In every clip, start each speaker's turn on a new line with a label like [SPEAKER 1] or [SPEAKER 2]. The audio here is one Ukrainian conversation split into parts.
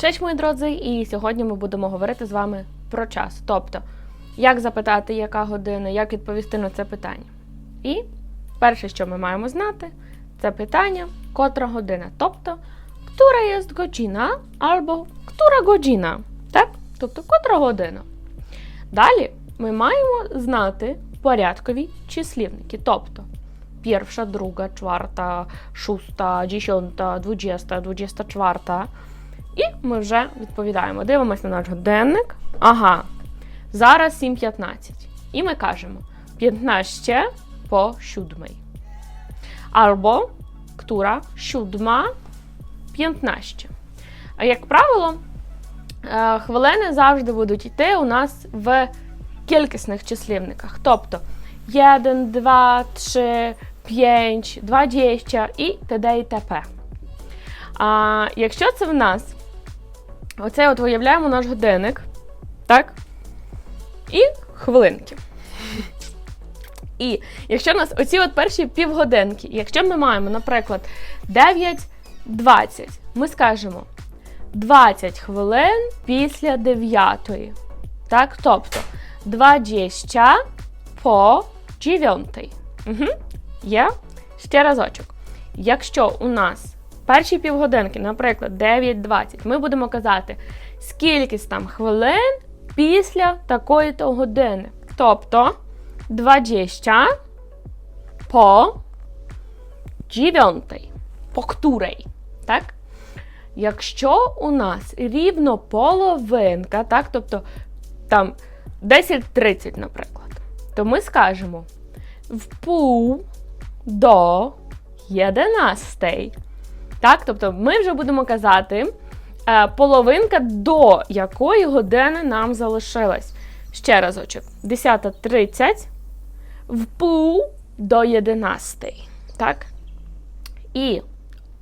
[SPEAKER 1] Cześć, мої друзі, і сьогодні ми будемо говорити з вами про час. Тобто, як запитати, яка година, як відповісти на це питання. І перше, що ми маємо знати, це питання, котра година. Тобто, która jest godzina або która godzina. Так? Тобто, котра година. Далі ми маємо знати порядкові числівники. Тобто, перша, друга, чварта, шуста, десята, двадцята, двадцята чварта. І ми вже відповідаємо. Дивимося на наш годинник. Ага, зараз 7.15. І ми кажемо 15 по 7. Або która siódma 15. А як правило, е, хвилини завжди будуть йти у нас в кількісних числівниках. Тобто 1, 2, 3, 5, 20 і т.д. і т.п. А якщо це в нас, оце от виявляємо наш годинник, так? І хвилинки. І якщо у нас оці от перші півгодинки, якщо ми маємо, наприклад, 9.20, ми скажемо 20 хвилин після 9. Так, тобто 20 по 9. Угу. Є? Ще разочок. Якщо у нас перші півгодинки, наприклад, 9.20, ми будемо казати, скільки там хвилин після такої-то години. Тобто 20 по 9. По której, так? Якщо у нас рівно половинка, так, тобто там 10.30, наприклад, то ми скажемо в пів до 11. Так, тобто ми вже будемо казати е, половинка, до якої години нам залишилась. Ще разочок. 10.30 в пів до 11. Так? І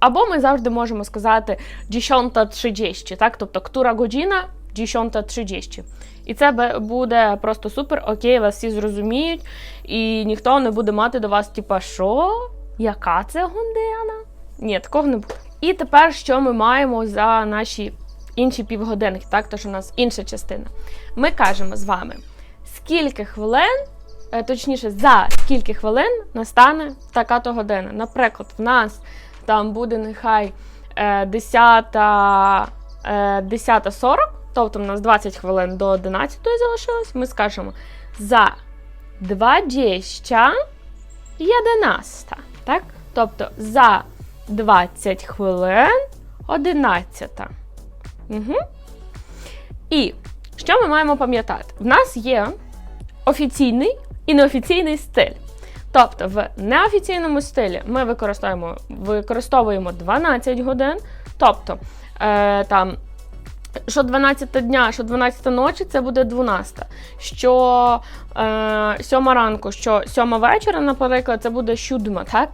[SPEAKER 1] або ми завжди можемо сказати 10.30, так? Тобто, która година 10.30. І це буде просто супер, окей, вас всі зрозуміють, і ніхто не буде мати до вас, типа, що? Яка це година? Ні, такого не буде. І тепер що ми маємо за наші інші півгодинки, так? Тож у нас інша частина. Ми кажемо з вами, скільки хвилин, е, точніше, за скільки хвилин настане така-то година. Наприклад, в нас там буде нехай е, 10, е, 10.40, тобто в нас 20 хвилин до 11 залишилось, ми скажемо за 20 11, так? Тобто за 20 хвилин 11. Угу. І що ми маємо пам'ятати? В нас є офіційний і неофіційний стиль. Тобто в неофіційному стилі ми використовуємо, використовуємо 12 годин, тобто е, там. Що 12 дня, що 12 ночі, це буде 12. Що е, 7 ранку, що 7 вечора, наприклад, це буде 7, так?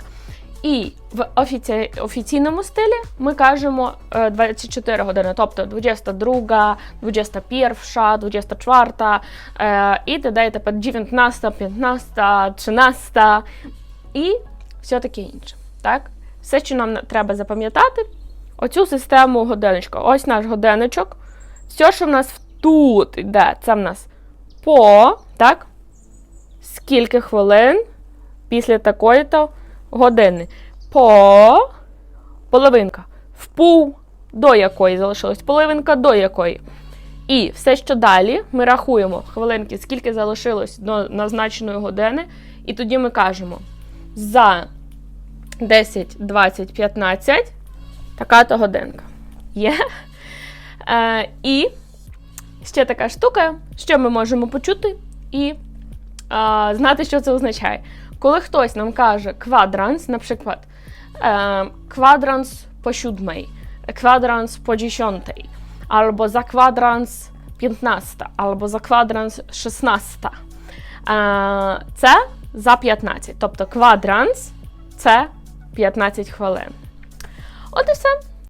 [SPEAKER 1] І в офіці... офіційному стилі ми кажемо е, 24 години, тобто 22, 21, 24 е, і т.д. і т.п. 19, 15, 13 і все таке інше. Так? Все, що нам треба запам'ятати, оцю систему годиночка. Ось наш годиночок. Все, що в нас тут йде, це в нас по, так? Скільки хвилин після такої-то години. По половинка. В пів до якої залишилось, половинка до якої. І все, що далі, ми рахуємо хвилинки, скільки залишилось до назначеної години. І тоді ми кажемо за 10, 20, 15 така-то годинка. Є. Е, і ще така штука, що ми можемо почути і е, знати, що це означає. Коли хтось нам каже квадранс, наприклад, е, квадранс по сьомій, квадранс по десятій, або за квадранс 15, або за квадранс 16. Е, це за 15. Тобто квадранс це 15 хвилин. От і все.